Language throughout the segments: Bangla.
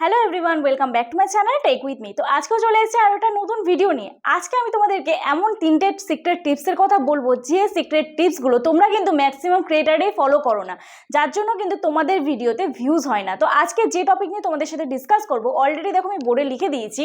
Hello everyone welcome back to my channel tech with me তো আজকেও চলে এসেছে আর একটা নতুন ভিডিও নিয়ে। আজকে আমি তোমাদেরকে এমন তিনটে সিক্রেট টিপসের কথা বলব, যে সিক্রেট টিপসগুলো তোমরা কিন্তু ম্যাক্সিমাম ক্রিয়েটারেই ফলো করো না। যার জন্য কিন্তু তোমাদের ভিডিওতে ভিউজ হয় না। তো আজকে যে টপিক নিয়ে তোমাদের সাথে ডিসকাস করব অলরেডি দেখো আমি বোর্ডে লিখে দিয়েছি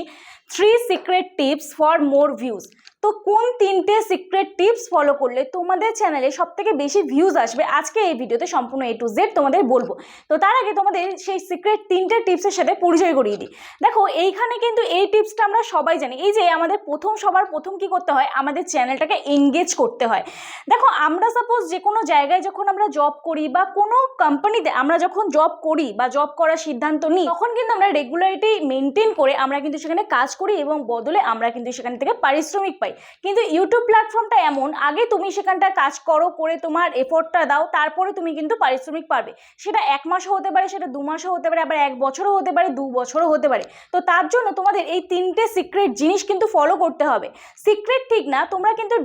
three secret tips for more views তো কোন তিনটে সিক্রেট টিপস ফলো করলে তোমাদের চ্যানেলে সব থেকে বেশি ভিউজ আসবে? আজকে এই ভিডিওতে সম্পূর্ণ এ টু জেড তোমাদের বলব। তো তার আগে তোমাদের সেই সিক্রেট তিনটে টিপসের সাথে পরিচয় করিয়ে দিই। দেখো, এইখানে কিন্তু এই টিপসটা আমরা সবাই জানি। এই যে আমাদের প্রথম সবার প্রথম কি করতে হয়? আমাদের চ্যানেলটাকে এঙ্গেজ করতে হয়। দেখো, আমরা সাপোজ যে কোনো জায়গায় যখন আমরা জব করি বা কোনো কোম্পানিতে আমরা যখন জব করি বা জব করার সিদ্ধান্ত নিই, তখন কিন্তু আমরা রেগুলারিটি মেনটেন করে আমরা কিন্তু সেখানে কাজ করি এবং বদলে আমরা কিন্তু সেখান থেকে পারিশ্রমিক পাই। কিন্তু ইউটিউব প্ল্যাটফর্মটা এমন, আগে তুমি সেখানটা কাজ করো, করে তোমার এফোর্টটা দাও, তারপরে তুমি কিন্তু পারিশ্রমিক পাবে সেটা এক মাসও হতে পারে, সেটা দু মাসও হতে পারে, আবার এক বছরও হতে পারে, দু বছরও হতে পারে। তো তার জন্য তোমাদের এই তিনটে সিক্রেট জিনিস কিন্তু ফলো করতে হবে। সিক্রেট ঠিক না, তোমরা কিন্তু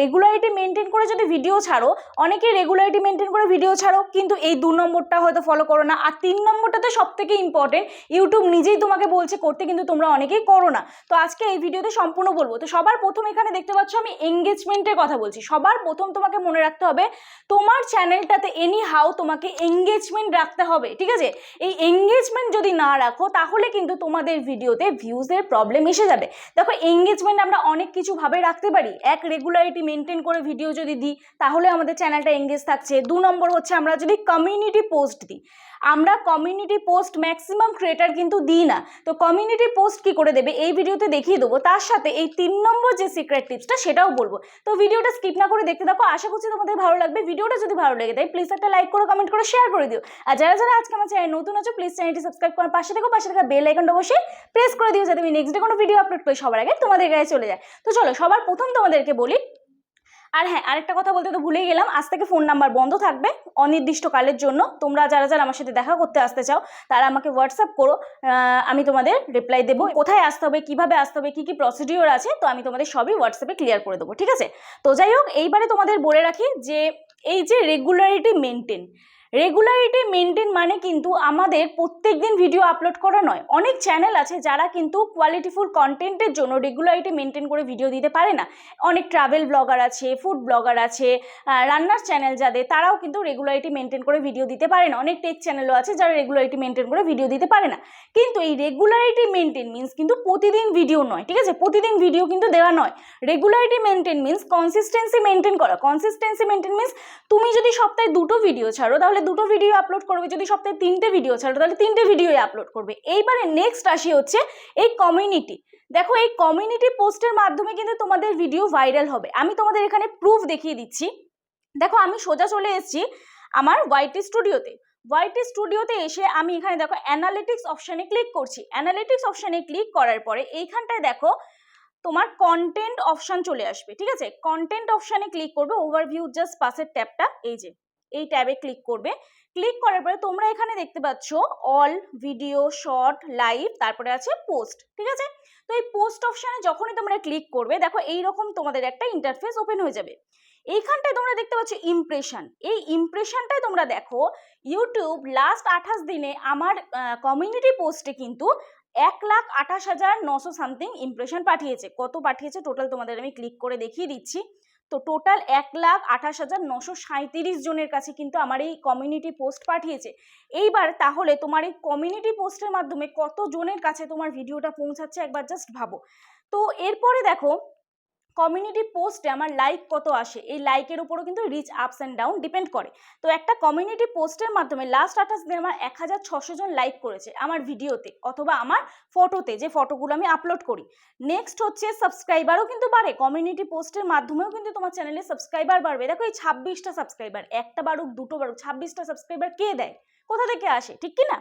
রেগুলারিটি মেনটেন করে যদি ভিডিও ছাড়ো, অনেকে রেগুলারিটি মেনটেন করে ভিডিও ছাড়ো, কিন্তু এই দু নম্বরটা হয়তো ফলো করো না। আর তিন নম্বরটা তো সব থেকে ইম্পর্টেন্ট ইউটিউব নিজেই তোমাকে বলছে, করতে কিন্তু তোমরা অনেকেই করো না। তো আজকে এই ভিডিওতে সম্পূর্ণ বলব। তো সবার প্রথম এখানে দেখতে পাচ্ছ আমি এঙ্গেজমেন্টের কথা বলছি। সবার প্রথম তোমাকে মনে রাখতে হবে, তোমার চ্যানেলটাতে এনি হাউ তোমাকে এঙ্গেজমেন্ট রাখতে হবে, ঠিক আছে? এই এঙ্গেজমেন্ট যদি না রাখো, তাহলে কিন্তু তোমাদের ভিডিওতে ভিউজের প্রবলেম এসে যাবে। দেখো এঙ্গেজমেন্ট আমরা অনেক কিছু ভাবে রাখতে পারি। এক রেগুলারিটি মেনটেন করে ভিডিও যদি দিই, তাহলে আমাদের চ্যানেলটা এঙ্গেজ থাকছে। দু নম্বর হচ্ছে আমরা যদি কমিউনিটি পোস্ট দিই। আমরা কমিউনিটি পোস্ট ম্যাক্সিমাম ক্রিয়েটার কিন্তু দিই না। তো কমিউনিটি পোস্ট কি করে দেবে? এই ভিডিওতে দেখিয়ে দেবো। তার সাথে এই তিন নম্বর যে সিক্রেট টিপসটা সেটাও বলব। তো ভিডিওটা স্কিপ না করে দেখতে থাকো। আশা করছি তোমাদের ভালো লাগবে। ভিডিওটা যদি ভালো লেগে থাকে প্লিজ একটা লাইক করো কমেন্ট করে শেয়ার করে দিও। আর যারা যারা আজকে আমার চ্যানেল নতুন আছো প্লিজ চ্যানেলটি সাবস্ক্রাইব করার পাশে দেখো পাশে থাকা বেল আইকনটা বসে প্রেস করে দিও, যাতে আমি নেক্সট ডে কোনো ভিডিও আপলোড করি, সবার আগে তোমাদের গায়ে চলে যায়। তো চলো, সবার প্রথম তোমাদেরকে বলি আর হ্যাঁ আরেকটা কথা বলতে তো ভুলেই গেলাম, আজ থেকে ফোন নাম্বার বন্ধ থাকবে। অনির্দিষ্টকালের জন্য তোমরা যারা যারা আমার সাথে দেখা করতে আসতে চাও, তারা আমাকে হোয়াটসঅ্যাপ করো আমি তোমাদের রিপ্লাই দেবো, কোথায় আসতে হবে, কীভাবে আসতে হবে, কী কী প্রসিডিওর আছে, তো আমি তোমাদের সবই হোয়াটসঅ্যাপে ক্লিয়ার করে দেবো, ঠিক আছে? তো যাই হোক, এইবারে তোমাদের বলে রাখি যে, এই যে রেগুলারিটি মেনটেন রেগুলারিটি মেনটেন মানে কিন্তু আমাদের প্রত্যেক দিন ভিডিও আপলোড করা নয়। অনেক চ্যানেল আছে যারা কিন্তু কোয়ালিটিফুল কন্টেন্টের জন্য রেগুলারিটি মেনটেন করে ভিডিও দিতে পারে না। অনেক ট্রাভেল ব্লগার আছে ফুড ব্লগার আছে রান্নার চ্যানেল যাদের, তারাও কিন্তু রেগুলারিটি মেনটেন করে ভিডিও দিতে পারে না। অনেক টেক চ্যানেলও আছে যারা রেগুলারিটি মেনটেন করে ভিডিও দিতে পারে না। কিন্তু এই রেগুলারিটি মেনটেন মিন্স কিন্তু প্রতিদিন ভিডিও নয়, ঠিক আছে? প্রতিদিন ভিডিও কিন্তু দেওয়া নয়। Regularity maintain means consistency maintain করা। কনসিস্টেন্সি মেনটেন মিন্স তুমি যদি সপ্তাহে দুটো ভিডিও ছাড়ো, তাহলে দুটো ভিডিও আপলোড করবে, যদি সপ্তাহে তিনটে ভিডিও ছাড়ো, তাহলে তিনটে ভিডিওই আপলোড করবে। এইবারে নেক্সট আসি হচ্ছে এই কমিউনিটি দেখো এই কমিউনিটি পোস্টের মাধ্যমে কিন্তু তোমাদের ভিডিও ভাইরাল হবে। আমি তোমাদের এখানে প্রুফ দেখিয়ে দিচ্ছি। দেখো আমি সোজা চলে এসেছি আমার ওয়াইটি স্টুডিওতে ওয়াইটি স্টুডিওতে এসে আমি এখানে দেখো অ্যানালিটিক্স অপশানে ক্লিক করছি। অ্যানালিটিক্স অপশানে ক্লিক করার পরে এইখানটায় দেখো তোমার কন্টেন্ট অপশান চলে আসবে, ঠিক আছে? কন্টেন্ট অপশানে ক্লিক করবে ওভারভিউ জাস্ট পাসের ট্যাবটা এই যে। এই ট্যাবে ক্লিক করবে। ক্লিক করার পরে তোমরা এখানে দেখতে পাচ্ছ অল ভিডিও, শর্ট, লাইভ, তারপরে আছে পোস্ট, ঠিক আছে? তো এই পোস্ট অপশানে যখনই তোমরা ক্লিক করবে, দেখো এইরকম তোমাদের একটা ইন্টারফেস ওপেন হয়ে যাবে। এইখানটায় তোমরা দেখতে পাচ্ছ ইমপ্রেশন এই ইমপ্রেশনটাই তোমরা দেখো ইউটিউব লাস্ট আঠাশ দিনে আমার কমিউনিটি পোস্টে কিন্তু এক লাখ আঠাশ হাজার নশো সামথিং ইমপ্রেশন পাঠিয়েছে। কত পাঠিয়েছে? টোটাল তোমাদের আমি ক্লিক করে দেখিয়ে দিচ্ছি। তো টোটাল এক লাখ আঠাশ হাজার নশো সাঁইত্রিশ জনের কাছে কিন্তু আমার এই কমিউনিটি পোস্ট পাঠিয়েছে। এইবার তাহলে তোমার এই কমিউনিটি পোস্টের মাধ্যমে কত জনের কাছে তোমার ভিডিওটা পৌঁছাচ্ছে একবার জাস্ট ভাবো। তো এরপরে দেখো কমিউনিটি পোস্টে আমার লাইক কত আসে, এই লাইকের উপরও কিন্তু reach ups and down depend করে। তো একটা কমিউনিটি পোস্টের মাধ্যমে লাস্ট আঠাশ দিনে আমার এক হাজার ছশো জন লাইক করেছে আমার ভিডিওতে অথবা আমার ফটোতে যে ফটোগুলো আমি আপলোড করি। নেক্সট হচ্ছে সাবস্ক্রাইবারও কিন্তু বাড়ে কমিউনিটি পোস্টের মাধ্যমেও কিন্তু তোমার চ্যানেলে সাবস্ক্রাইবার বাড়বে। দেখো এই ছাব্বিশটা সাবস্ক্রাইবার একটা বারুক দুটো বারুক ছাব্বিশটা সাবস্ক্রাইবার কে দেয়? কোথা থেকে আসে? ঠিক কি না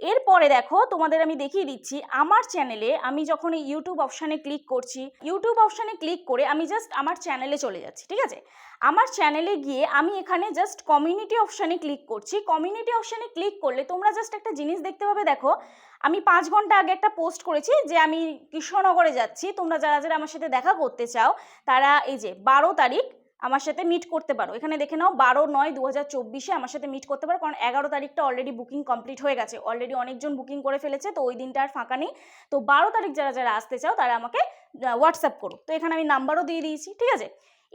এরপরে দেখো তোমাদের আমি দেখিয়ে দিচ্ছি, আমার চ্যানেলে আমি যখন এই ইউটিউব অপশানে ক্লিক করছি ইউটিউব অপশানে ক্লিক করে আমি জাস্ট আমার চ্যানেলে চলে যাচ্ছি, ঠিক আছে? আমার চ্যানেলে গিয়ে আমি এখানে জাস্ট কমিউনিটি অপশানে ক্লিক করছি কমিউনিটি অপশানে ক্লিক করলে তোমরা জাস্ট একটা জিনিস দেখতে পাবে, দেখো, আমি পাঁচ ঘণ্টা আগে একটা পোস্ট করেছি যে আমি কৃষ্ণনগরে যাচ্ছি, তোমরা যারা যারা আমার সাথে দেখা করতে চাও, তারা এই যে বারো তারিখ আমার সাথে মিট করতে পারো। এখানে দেখে নাও, বারো নয় দু হাজার চব্বিশে আমার সাথে মিট করতে পারো, কারণ এগারো তারিখটা অলরেডি বুকিং কমপ্লিট হয়ে গেছে। অলরেডি অনেকজন বুকিং করে ফেলেছে, তো ওই দিনটা আর ফাঁকা নেই। তো বারো তারিখ যারা যারা আসতে চাও, তারা আমাকে হোয়াটসঅ্যাপ করো। তো এখানে আমি নাম্বারও দিয়ে দিয়েছি, ঠিক আছে?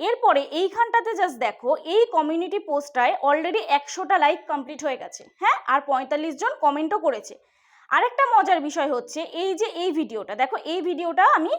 এরপরে এইখানটাতে জাস্ট দেখো, এই কমিউনিটি পোস্টটায় অলরেডি একশোটা লাইক কমপ্লিট হয়ে গেছে। হ্যাঁ? আর পঁয়তাল্লিশ জন কমেন্টও করেছে। আরেকটা মজার বিষয় হচ্ছে, এই যে এই ভিডিওটা দেখো, এই ভিডিওটা আমি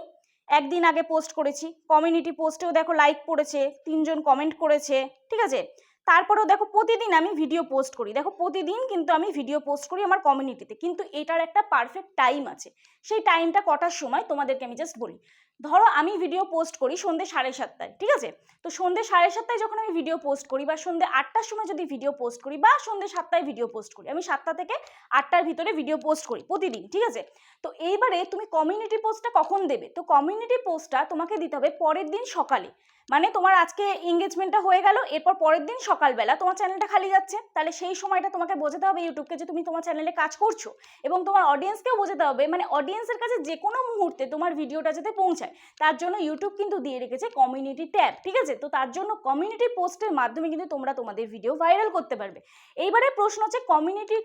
একদিন আগে পোস্ট করেছি। কমিউনিটি পোস্টেও দেখো লাইক পড়েছে, তিনজন কমেন্ট করেছে, ঠিক আছে? তারপরেও দেখো প্রতিদিন আমি ভিডিও পোস্ট করি। দেখো প্রতিদিন কিন্তু আমি ভিডিও পোস্ট করি আমার কমিউনিটিতে কিন্তু এটার একটা পারফেক্ট টাইম আছে। সেই টাইমটা কটার সময় তোমাদেরকে আমি জাস্ট বলি। ধরো আমি ভিডিও পোস্ট করি সন্ধ্যে সাড়ে সাতটায়, ঠিক আছে? তো সন্ধ্যে সাড়ে সাতটায় যখন আমি ভিডিও পোস্ট করি বা সন্ধ্যে আটটার সময় যদি ভিডিও পোস্ট করি বা সন্ধ্যে সাতটায় ভিডিও পোস্ট করি, আমি সাতটা থেকে আটটার ভিতরে ভিডিও পোস্ট করি প্রতিদিন, ঠিক আছে? তো এইবারে তুমি কমিউনিটি পোস্টটা কখন দেবে? তো কমিউনিটি পোস্টটা তোমাকে দিতে হবে পরের দিন সকালে। মানে তোমার আজকে এঙ্গেজমেন্টটা হয়ে গেল, এরপর পরের দিন সকালবেলা তোমার চ্যানেলটা খালি যাচ্ছে, তাহলে সেই সময়টা তোমাকে বোঝাতে হবে ইউটিউবকে যে তুমি তোমার চ্যানেলে কাজ করছ এবং তোমার অডিয়েন্সকেও বোঝাতে হবে। মানে অডিয়েন্সের কাছে যে কোনো মুহূর্তে তোমার ভিডিওটা যাতে পৌঁছায়। তার জন্য ইউটিউব কিন্তু দিয়ে রেখেছে কমিউনিটি ট্যাব ঠিক আছে? তো তার জন্য কমিউনিটি পোস্টের মাধ্যমে কিন্তু তোমরা তোমাদের ভিডিও ভাইরাল করতে পারবে। এইবারে প্রশ্ন হচ্ছে কমিউনিটি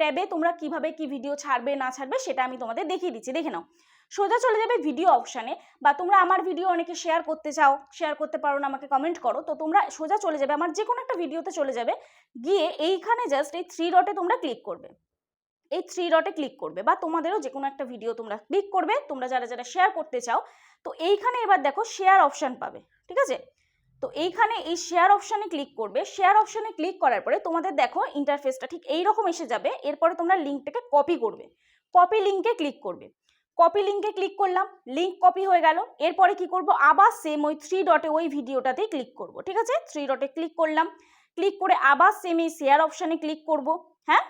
ট্যাবে তোমরা কীভাবে কি ভিডিও ছাড়বে, না ছাড়বে সেটা আমি তোমাদের দেখিয়ে দিচ্ছি। দেখে নাও। সোজা চলে যাবে ভিডিও অপশানে বা তোমরা আমার ভিডিও অনেকে শেয়ার করতে চাও শেয়ার করতে পারো না, আমাকে কমেন্ট করো। তো তোমরা সোজা চলে যাবে, আমার যে কোনো একটা ভিডিওতে চলে যাবে। গিয়ে এইখানে জাস্ট এই থ্রি ডটে তোমরা ক্লিক করবে। এই থ্রি ডটে ক্লিক করবে বা তোমাদেরও যে কোনো একটা ভিডিও তোমরা ক্লিক করবে, তোমরা যারা যারা শেয়ার করতে চাও, তো এইখানে এবার দেখো শেয়ার অপশান পাবে, ঠিক আছে? তো এইখানে এই শেয়ার অপশানে ক্লিক করবে শেয়ার অপশানে ক্লিক করার পরে তোমাদের দেখো ইন্টারফেসটা ঠিক এই রকম এসে যাবে, এরপরে তোমরা লিঙ্কটাকে কপি করবে কপি লিঙ্কে ক্লিক করবে। কপি লিঙ্কে ক্লিক করলাম লিঙ্ক কপি হয়ে গেল, এরপরে কি করব? আবার সেম ওই থ্রি ডটে ওই ভিডিওটাতেই ক্লিক করব, ঠিক আছে? থ্রি ডটে ক্লিক করলাম ক্লিক করে আবার সেম এই শেয়ার অপশানে ক্লিক করব হ্যাঁ?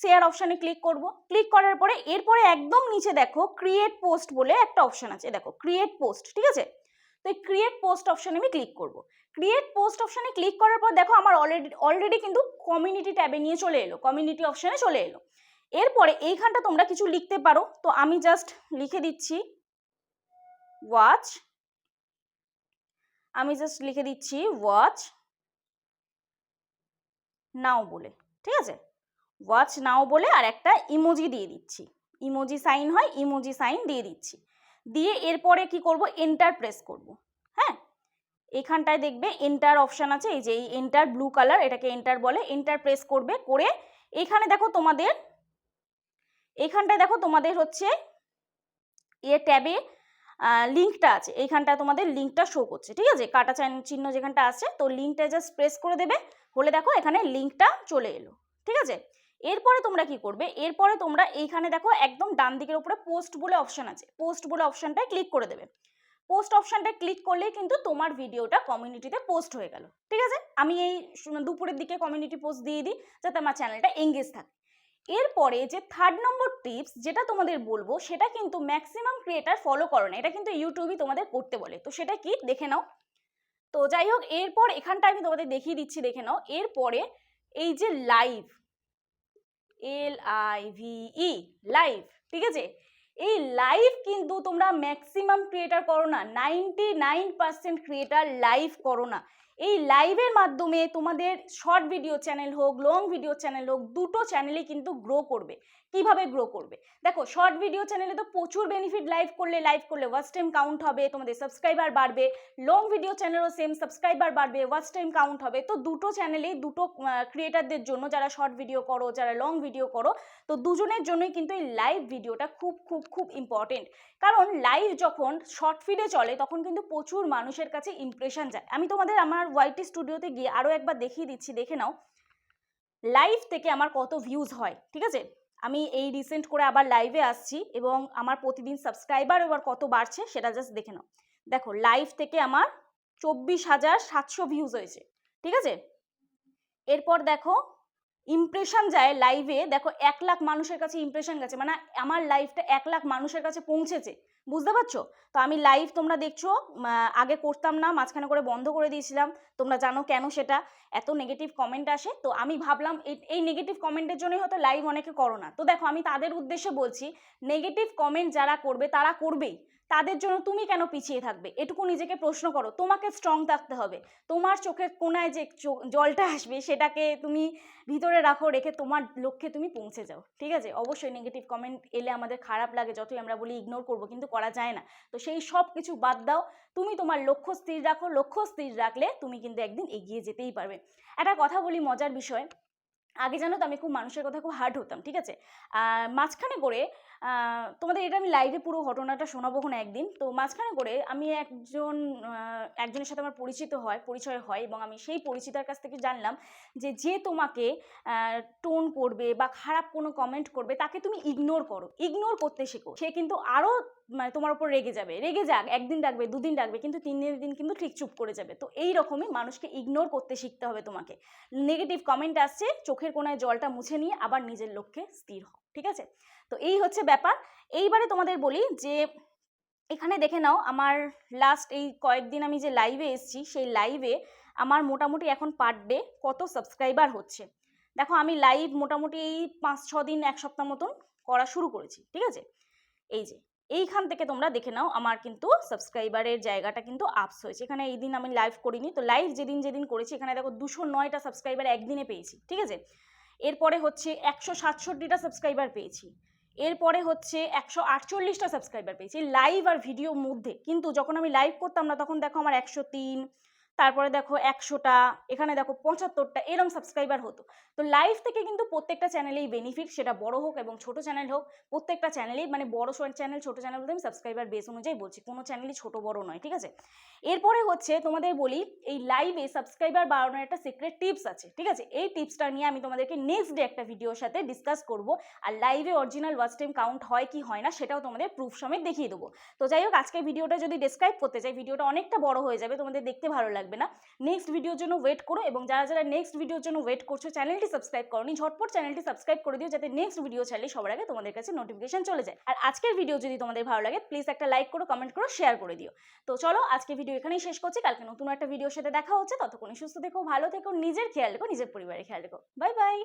শেয়ার অপশানে ক্লিক করব। ক্লিক করার পরে এরপরে একদম নিচে দেখো ক্রিয়েট পোস্ট বলে একটা অপশান আছে। দেখো ক্রিয়েট পোস্ট ঠিক আছে? তো এই ক্রিয়েট পোস্ট অপশানে আমি ক্লিক করব। ক্রিয়েট পোস্ট অপশানে ক্লিক করার পর দেখো আমার অলরেডি অলরেডি কিন্তু কমিউনিটি ট্যাবে নিয়ে চলে এলো কমিউনিটি অপশানে চলে এলো। এরপরে এইখানটা তোমরা কিছু লিখতে পারো। তো আমি জাস্ট লিখে দিচ্ছি ওয়াচ আমি জাস্ট লিখে দিচ্ছি ওয়াচ নাও বলে, ঠিক আছে? ওয়াচ নাও বলে আর একটা ইমোজি দিয়ে দিচ্ছি। ইমোজি সাইন হয় ইমোজি সাইন দিয়ে দিচ্ছি। দিয়ে এরপরে কি করব? এন্টার প্রেস করব। হ্যাঁ? এখানটায় দেখবে এন্টার অপশান আছে, এই যে এই এন্টার ব্লু কালার এটাকে এন্টার বলে এন্টার প্রেস করবে, করে এখানে দেখো তোমাদের, এখানটায় দেখো তোমাদের হচ্ছে এ ট্যাবে লিঙ্কটা আছে। এইখানটায় তোমাদের লিঙ্কটা শো করছে, ঠিক আছে? কাটা চিহ্ন যেখানটা আছে, তো লিঙ্কটা জাস্ট প্রেস করে দেবে হলে দেখো এখানে লিঙ্কটা চলে এলো, ঠিক আছে? এরপরে তোমরা কি করবে? এরপরে তোমরা এইখানে দেখো একদম ডান দিকের উপরে পোস্ট বলে অপশান আছে। পোস্ট বলে অপশানটায় ক্লিক করে দেবে। পোস্ট অপশানটায় ক্লিক করলেই কিন্তু তোমার ভিডিওটা কমিউনিটিতে পোস্ট হয়ে গেল। ঠিক আছে? আমি এই দুপুরের দিকে কমিউনিটি পোস্ট দিয়ে দিই যাতে আমার চ্যানেলটা এঙ্গেজ থাকে। এরপরে যে থার্ড নম্বর টিপস যেটা তোমাদের বলব, সেটা কিন্তু ম্যাক্সিমাম ক্রিয়েটার ফলো করো না। এটা কিন্তু ইউটিউবই তোমাদের করতে বলে। তো সেটা কি? দেখে নাও। তো যাই হোক, এরপর এখানটা আমি তোমাদের দেখিয়ে দিচ্ছি, দেখে নাও। এরপরে এই যে live L I V E live ঠিক আছে? এই লাইভ কিন্তু তোমরা ম্যাক্সিমাম ক্রিয়েটার করো না ninety nine percent creator live করো না। এই লাইভের মাধ্যমে তোমাদের শর্ট ভিডিও চ্যানেল হোক লং ভিডিও চ্যানেল হোক, দুটো চ্যানেলই কিন্তু গ্রো করবে। কীভাবে গ্রো করবে? দেখো শর্ট ভিডিও চ্যানেলে তো প্রচুর বেনিফিট লাইভ করলে লাইভ করলে ওয়াচ টাইম কাউন্ট হবে, তোমাদের সাবস্ক্রাইবার বাড়বে। লং ভিডিও চ্যানেলও সেম সাবস্ক্রাইবার বাড়বে ওয়াচ টাইম কাউন্ট হবে। তো দুটো চ্যানেলেই দুটো ক্রিয়েটারদের জন্য যারা শর্ট ভিডিও করো, যারা লং ভিডিও করো, তো দুজনের জন্যই কিন্তু এই লাইভ ভিডিওটা খুব খুব খুব ইম্পর্টেন্ট কারণ লাইভ যখন শর্ট ফিডে চলে, তখন কিন্তু প্রচুর মানুষের কাছে ইমপ্রেশন যায়। আমি তোমাদের আমার ওয়াইটি স্টুডিওতে গিয়ে আরও একবার দেখিয়ে দিচ্ছি, দেখে নাও। লাইভ থেকে আমার কত ভিউজ হয়, ঠিক আছে? আমি এই রিসেন্ট করে আবার লাইভে আসছি এবং আমার প্রতিদিন সাবস্ক্রাইবার এবার কত বাড়ছে সেটা জাস্ট দেখে নাও। দেখো লাইভ থেকে আমার চব্বিশ হাজার সাতশো ভিউজ হয়েছে, ঠিক আছে? এরপর দেখো ইমপ্রেশন যায় লাইভে দেখো এক লাখ মানুষের কাছে ইমপ্রেশন গেছে মানে আমার লাইভটা এক লাখ মানুষের কাছে পৌঁছেছে, বুঝতে পারছ? তো আমি লাইভ তোমরা দেখছ আগে করতাম না, মাঝখানে করে বন্ধ করে দিয়েছিলাম, তোমরা জানো কেন সেটা, এত নেগেটিভ কমেন্ট আসে, তো আমি ভাবলাম এই নেগেটিভ কমেন্টের জন্যই হয়তো লাইভ অনেকে করো না, তো দেখো আমি তাদের উদ্দেশ্যে বলছি নেগেটিভ কমেন্ট যারা করবে তারা করবেই তাদের জন্য তুমি কেন পিছিয়ে থাকবে? এটুকু নিজেকে প্রশ্ন করো। তোমাকে স্ট্রং থাকতে হবে। তোমার চোখের কোনায় যে জলটা আসবে, সেটাকে তুমি ভিতরে রাখো, রেখে তোমার লক্ষ্যে তুমি পৌঁছে যাও। ঠিক আছে? অবশ্যই নেগেটিভ কমেন্ট এলে আমাদের খারাপ লাগে, যতই আমরা বলি ইগনোর করব, কিন্তু করা যায় না। তো সেই সব কিছু বাদ দাও। তুমি তোমার লক্ষ্য স্থির রাখো। লক্ষ্য স্থির রাখলে তুমি কিন্তু একদিন এগিয়ে যেতেই পারবে। একটা কথা বলি মজার বিষয়। আগে জানো তো আমি খুব মানুষের কথা খুব হার্ড হতাম, ঠিক আছে? মাঝখানে করে তোমাদের এটা আমি লাইভে পুরো ঘটনাটা শোনাবো না একদিন। তো মাঝখানে করে আমি একজন একজনের সাথে আমার পরিচিত হয়, পরিচয় হয় এবং আমি সেই পরিচিতার কাছ থেকে জানলাম যে যে তোমাকে টোন করবে বা খারাপ কোনো কমেন্ট করবে তাকে তুমি ইগনোর করো। ইগনোর করতে শেখো। সে কিন্তু আরও মানে তোমার উপর রেগে যাবে। রেগে যাক, একদিন ডাকবে, দুদিন ডাকবে, কিন্তু তিন দিনের দিন কিন্তু ঠিক চুপ করে যাবে। তো এই রকমই মানুষকে ইগনোর করতে শিখতে হবে তোমাকে। নেগেটিভ কমেন্ট আসছে চোখের কোনায় জলটা মুছে নিয়ে আবার নিজের লক্ষ্যে স্থির হও, ঠিক আছে? তো এই হচ্ছে ব্যাপার। এইবারে তোমাদের বলি যে, এখানে দেখে নাও আমার লাস্ট এই কয়েকদিন আমি যে লাইভে এসেছি, সেই লাইভে আমার মোটামুটি এখন পার ডে কত সাবস্ক্রাইবার হচ্ছে? দেখো, আমি লাইভ মোটামুটি এই পাঁচ ছ দিন, এক সপ্তাহ মতন করা শুরু করেছি, ঠিক আছে? এই যে এইখান থেকে তোমরা দেখে নাও, আমার কিন্তু সাবস্ক্রাইবারের জায়গাটা কিন্তু আপস হয়েছে। এখানে এই দিন আমি লাইভ করিনি, তো লাইভ যেদিন যেদিন করেছি, এখানে দেখো দুশো নয়টা সাবস্ক্রাইবার একদিনে পেয়েছি, ঠিক আছে? এরপরে হচ্ছে একশো সাতষট্টিটা সাবস্ক্রাইবার পেয়েছি, এরপরে হচ্ছে একশো আটচল্লিশটা সাবস্ক্রাইবার পেয়েছি। লাইভ আর ভিডিওর মধ্যে, কিন্তু যখন আমি লাইভ করতাম না, তখন দেখো আমার একশো তিন তারপরে দেখো একশোটা, এখানে দেখো পঁচাত্তরটা, এরম সাবস্ক্রাইবার হতো। তো লাইভ থেকে কিন্তু প্রত্যেকটা চ্যানেলেই বেনিফিট সেটা বড় হোক এবং ছোট চ্যানেল হোক, প্রত্যেকটা চ্যানেলেই মানে বড় চ্যানেল ছোট চ্যানেল বলতে আমি সাবস্ক্রাইবার বেস অনুযায়ী বলছি, কোনো চ্যানেলই ছোট বড় নয়, ঠিক আছে? এরপরে হচ্ছে তোমাদের বলি, এই লাইভে সাবস্ক্রাইবার বাড়ানোর একটা সিক্রেট টিপস আছে, ঠিক আছে? এই টিপসটা নিয়ে আমি তোমাদেরকে নেক্সট ডে একটা ভিডিওর সাথে ডিসকাস করব, আর লাইভে অরিজিনাল ওয়াচ টাইম কাউন্ট হয় কি হয় না সেটাও তোমাদের প্রুফ সমেত দেখিয়ে দেবো। তো যাই হোক আজকে ভিডিওটা যদি ডিসক্রাইব করতে চাই ভিডিওটা অনেকটা বড় হয়ে যাবে, তোমাদের দেখতে ভালো লাগবে না। নেক্সট ভিডিওর জন্য ওয়েট করো এবং যারা যারা নেক্সট ভিডিওর জন্য ওয়েট করছ চ্যানেলটি সাবস্ক্রাইব করনি, ঝটপট চ্যানেলটি সাবস্ক্রাইব করে দিও যাতে নেক্সট ভিডিও ছাড়লে সবার আগে তোমাদের কাছে নোটিফিকেশন চলে যায়। আর আজকের ভিডিও যদি তোমাদের ভালো লাগে প্লিজ একটা লাইক করো কমেন্ট করো শেয়ার করে দিও। তো চলো, আজকে ভিডিও এখানেই শেষ করছি। কালকে নতুন একটা ভিডিওর সাথে দেখা হচ্ছে। ততক্ষণই সুস্থ থেকো, ভালো থেকো, নিজের খেয়াল রেখো, নিজের পরিবারের খেয়াল রেখো। Bye bye